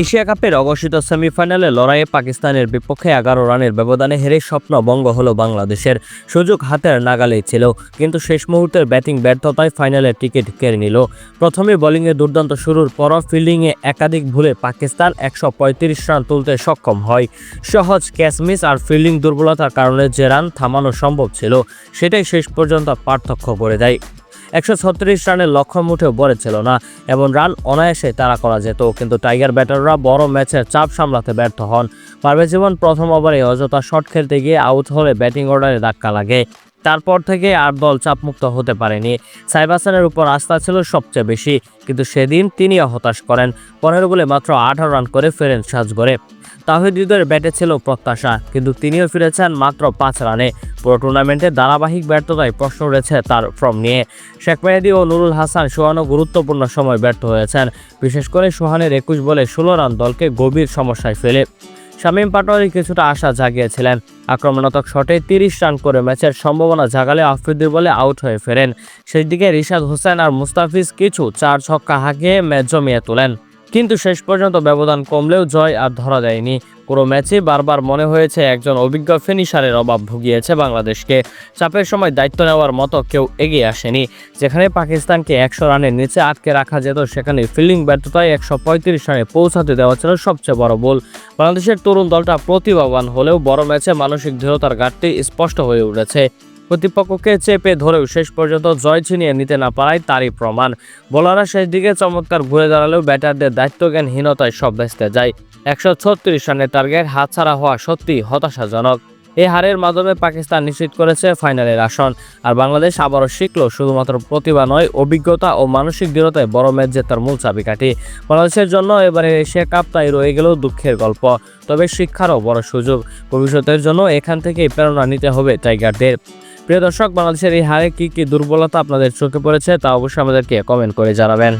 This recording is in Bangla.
এশিয়া কাপের অঘোষিত সেমিফাইনালে লড়াইয়ে পাকিস্তানের বিপক্ষে এগারো রানের ব্যবধানে হেরে স্বপ্ন ভঙ্গ হলো বাংলাদেশের। সুযোগ হাতের নাগালেই ছিল, কিন্তু শেষ মুহূর্তের ব্যাটিং ব্যর্থতায় ফাইনালের টিকিট কেড়ে নিল। প্রথমে বোলিংয়ে দুর্দান্ত শুরুর পর ফিল্ডিংয়ে একাধিক ভুলে পাকিস্তান একশো পঁয়ত্রিশ রান তুলতে সক্ষম হয়। সহজ ক্যাচ মিস আর ফিল্ডিং দুর্বলতার কারণে যে রান থামানো সম্ভব ছিল, সেটাই শেষ পর্যন্ত পার্থক্য করে দেয়। একশো ছত্রিশ রানের লক্ষ্য মুঠেও বড় ছিল না। এবং রান অনায়াসে তারা করা যেত। কিন্তু টাইগার ব্যাটাররা বড় ম্যাচের চাপ সামলাতে ব্যর্থ হন। পারভেজ জীবন প্রথম ওভারে অযথা শট খেলতে গিয়ে আউট হলে ব্যাটিং অর্ডারে ধাক্কা লাগে। তারপর থেকে আর দল চাপমুক্ত হতে পারেনি। সাইব হাসানের উপর আস্থা ছিল সবচেয়ে বেশি, কিন্তু সেদিন তিনিও হতাশ করেন। পনেরো বলে মাত্র আঠারো রান করে ফেরেন সাজগড়ে তাহিদ হৃদয়ের ব্যাটে ছিল প্রত্যাশা, কিন্তু তিনিও ফিরেছেন মাত্র পাঁচ রানে। পুরো টুর্নামেন্টে ধারাবাহিক ব্যর্থতায় প্রশ্ন রয়েছে তার ফর্ম নিয়ে। শেখ মেহেদি ও নুরুল হাসান সোহানও গুরুত্বপূর্ণ সময় ব্যর্থ হয়েছেন। বিশেষ করে সোহানের একুশ বলে ষোলো রান দলকে গভীর সমস্যায় ফেলে। শামীম পাটোয়ারি কিছুটা আশা জাগিয়েছিলেন। আক্রমণাত্মক শটে তিরিশ রান করে ম্যাচের সম্ভাবনা জাগালে আফ্রিদির বলে আউট হয়ে ফেরেন। সেই দিকে রিশাদ হোসেন আর মুস্তাফিজ কিছু চার ছক্কা হাঁকিয়ে ম্যাচ জমিয়ে তোলেন। কিন্তু শেষ পর্যন্ত ব্যবধান কমলেও জয় আর ধরা দেয়নি। পুরো ম্যাচে বারবার মনে হয়েছে একজন অভিজ্ঞ ফিনিশারের অভাব ভুগিয়েছে বাংলাদেশকে। চাপের সময় দায়িত্ব নেওয়ার মতো কেউ এগিয়ে আসেনি। যেখানে পাকিস্তানকে একশো রানের নিচে আটকে রাখা যেত, সেখানে ফিল্ডিং ব্যর্থতায় একশো পঁয়ত্রিশ রানে পৌঁছাতে দেওয়া ছিল সবচেয়ে বড় বল বাংলাদেশের তরুণ দলটা প্রতিভাবান হলেও বড় ম্যাচে মানসিক দৃঢ়তার ঘাটতি স্পষ্ট হয়ে উঠেছে। প্রতিপক্ষকে চেপে ধরেও শেষ পর্যন্ত জয় ছিনিয়ে নিতে না পারায় তারই প্রমাণ। বোলাররা শেষ দিকে চমৎকার ঘুরে দাঁড়ালেও ব্যাটারদের দায়িত্বজ্ঞানহীনতায় সব ভেস্তে যায়। একশো ছত্রিশ রানের টার্গেট হাতছাড়া হওয়া সত্যি হতাশাজনক। এই হারের মাধ্যমে পাকিস্তান নিশ্চিত করেছে ফাইনালের আসন। আর বাংলাদেশ আবারও শিখল, শুধুমাত্র প্রতিভা নয়, অভিজ্ঞতা ও মানসিক দৃঢ়তায় বড় ম্যাচ জেতার মূল চাবিকাঠি। বাংলাদেশের জন্য এবারে এশিয়া কাপ তাই রয়ে গেলেও দুঃখের গল্প। তবে শিক্ষারও বড় সুযোগ। ভবিষ্যতের জন্য এখান থেকেই প্রেরণা নিতে হবে টাইগারদের। প্রিয় দর্শক, বাংলাদেশের এই হারে কী কী দুর্বলতা আপনাদের চোখে পড়েছে তা অবশ্যই আমাদেরকে কমেন্ট করে জানাবেন।